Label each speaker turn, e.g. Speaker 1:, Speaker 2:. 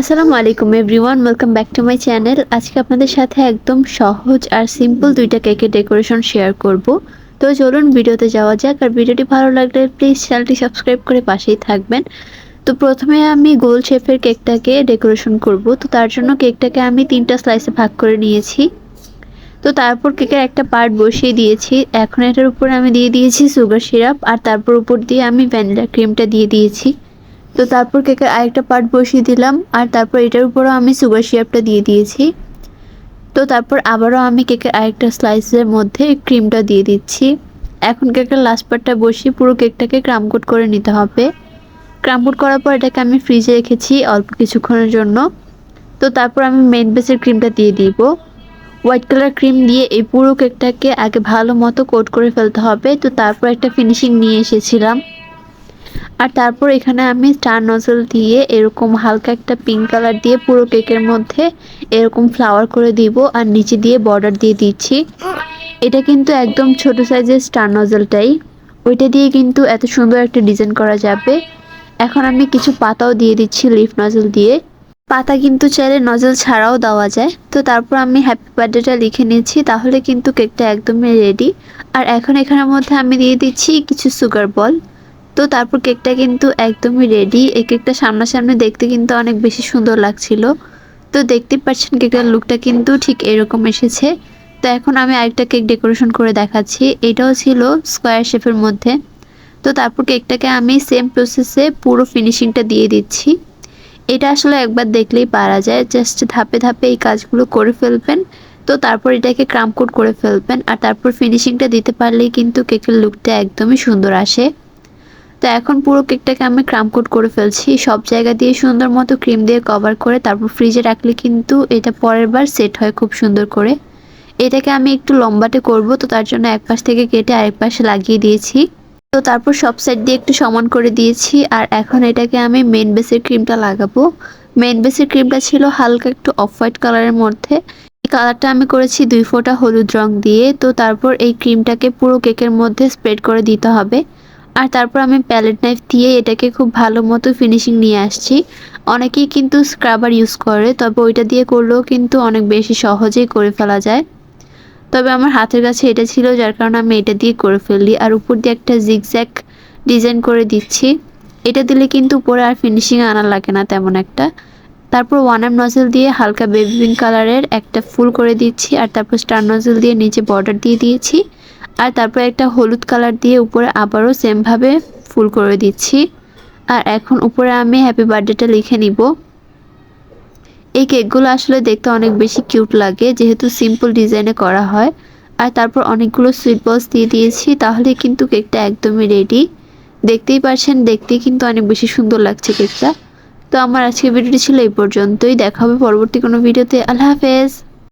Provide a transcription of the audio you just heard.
Speaker 1: আসসালামু আলাইকুম everyone welcome back to my channel আজকে আপনাদের সাথে একদম সহজ আর সিম্পল দুইটা কেকের ডেকোরেশন শেয়ার করব। তো চলুন ভিডিওতে যাওয়া যাক, আর ভিডিওটি ভালো লাগলে প্লিজ চ্যানেলটি সাবস্ক্রাইব করে পাশেই থাকবেন। তো প্রথমে আমি গোল শেপের কেকটাকে ডেকোরেশন করব। তো তার জন্য কেকটাকে আমি তিনটা স্লাইসে ভাগ করে নিয়েছি। তো তারপর কেকের একটা পার্ট বসিয়ে দিয়েছি। এখন এটার উপরে আমি দিয়ে দিয়েছি সুগার সিরাপ আর তারপর উপর দিয়ে আমি ভ্যানিলা ক্রিমটা দিয়ে দিয়েছি। তো তারপর কেকের আরেকটা পার্ট বসিয়ে দিলাম, আর তারপর এটার উপরও আমি সুগার সিরাপটা দিয়ে দিয়েছি। তো তারপর আবারও আমি কেকের আরেকটা স্লাইসের মধ্যে ক্রিমটা দিয়ে দিচ্ছি। এখন কেকের লাস্ট পার্টটা বসিয়ে পুরো কেকটাকে ক্রামকোট করে নিতে হবে। ক্রামকোট করার পর এটাকে আমি ফ্রিজে রেখেছি অল্প কিছুক্ষণের জন্য। তো তারপর আমি মেন বেসের ক্রিমটা দিয়ে দিব। হোয়াইট কালার ক্রিম দিয়ে এই পুরো কেকটাকে আগে ভালো মতো কোট করে ফেলতে হবে। তো তারপর একটা ফিনিশিং নিয়ে এসেছিলাম। আর তারপর এখানে আমি স্টার নজল দিয়ে এরকম হালকা একটা পিঙ্ক কালার দিয়ে পুরো কেকের মধ্যে এরকম ফ্লাওয়ার করে দিব আর নিচে দিয়ে বর্ডার দিয়ে দিচ্ছি। এটা কিন্তু একদম ছোট সাইজের স্টার নজলটাই ওইটা দিয়ে কিন্তু এত সুন্দর একটা ডিজাইন করা যাবে। এখন আমি কিছু পাতাও দিয়ে দিচ্ছি লিফ নজল দিয়ে। পাতা কিন্তু চাইলে নজল ছাড়াও দেওয়া যায়। তো তারপর আমি হ্যাপি বার্থডেটা লিখে নিচ্ছি, তাহলে কিন্তু কেকটা একদমই রেডি আর এখন এখানের মধ্যে আমি দিয়ে দিচ্ছি কিছু সুগার বল তো তারপর কেকটা কিন্তু একদমই রেডি এই কেকটা সামনাসামনি দেখতে কিন্তু অনেক বেশি সুন্দর লাগছিল। তো দেখতেই পাচ্ছেন কেকটার লুকটা কিন্তু ঠিক এরকম এসেছে। তো এখন আমি আরেকটা কেক ডেকোরেশন করে দেখাচ্ছি। এটাও ছিল স্কোয়ার শেপের মধ্যে। তো তারপর কেকটাকে আমি সেম প্রসেসে পুরো ফিনিশিংটা দিয়ে দিচ্ছি। এটা আসলে একবার দেখলেই পারা যায়। জাস্ট ধাপে ধাপে এই কাজগুলো করে ফেলবেন। তো তারপর এটাকে ক্রামকোট করে ফেলবেন। আর তারপর ফিনিশিংটা দিতে পারলেই কিন্তু কেকের লুকটা একদমই সুন্দর আসে। তো এখন পুরো কেকটাকে আমি ক্রামকোট করে ফেলছি। সব জায়গা দিয়ে সুন্দর মতো ক্রিম দিয়ে কভার করে তারপর ফ্রিজে রাখলে কিন্তু এটা পরের বার সেট হয় খুব সুন্দর করে। এটাকে আমি একটু লম্বাটে করব, তো তার জন্য এক পাশ থেকে কেটে আরেক পাশে লাগিয়ে দিয়েছি। তো তারপর সব সাইড দিয়ে একটু সমান করে দিয়েছি, আর এখন এটাকে আমি মেন বেসের ক্রিমটা লাগাবো। মেন বেসের ক্রিমটা ছিল হালকা একটু অফ হোয়াইট কালারের মধ্যে। এই কালারটা আমি করেছি দুই ফোঁটা হলুদ রং দিয়ে, তো তারপর এই ক্রিমটাকে পুরো কেকের মধ্যে স্প্রেড করে দিতে হবে। আর তারপর আমি প্যালেট নাইফ দিয়ে এটাকে খুব ভালো মতো ফিনিশিং নিয়ে আসছি। অনেকেই কিন্তু স্ক্রাবার ইউজ করে, তবে ওইটা দিয়ে করলেও কিন্তু অনেক বেশি সহজেই করে ফেলা যায়। তবে আমার হাতের কাছে এটা ছিল, যার কারণে আমি এটা দিয়ে করে ফেললি। আর উপর দিয়ে একটা জিগজ্যাক ডিজাইন করে দিচ্ছি। এটা দিলে কিন্তু উপরে আর ফিনিশিং আনা লাগে না তেমন একটা। তারপর ওয়ান এম নজেল দিয়ে হালকা বেবি পিঙ্ক কালারের একটা ফুল করে দিচ্ছি, আর তারপর স্টার নজেল দিয়ে নিচে বর্ডার দিয়ে দিয়েছি। আর তারপর একটা হলুদ কালার দিয়ে উপরে আবারও সেমভাবে ফুল করে দিচ্ছি। আর এখন উপরে আমি হ্যাপি বার্থডেটা লিখে নিব। এই কেকগুলো আসলে দেখতে অনেক বেশি কিউট লাগে, যেহেতু সিম্পল ডিজাইনে করা হয়। আর তারপর অনেকগুলো সুইট বলস দিয়ে দিয়েছি, তাহলে কিন্তু কেকটা একদমই রেডি দেখতেই পারছেন দেখতেই কিন্তু অনেক বেশি সুন্দর লাগছে কেকটা। তো আমার আজকের ভিডিওটি ছিল এই পর্যন্তই। দেখা হবে পরবর্তী কোনো ভিডিওতে আল্লাহ হাফেজ!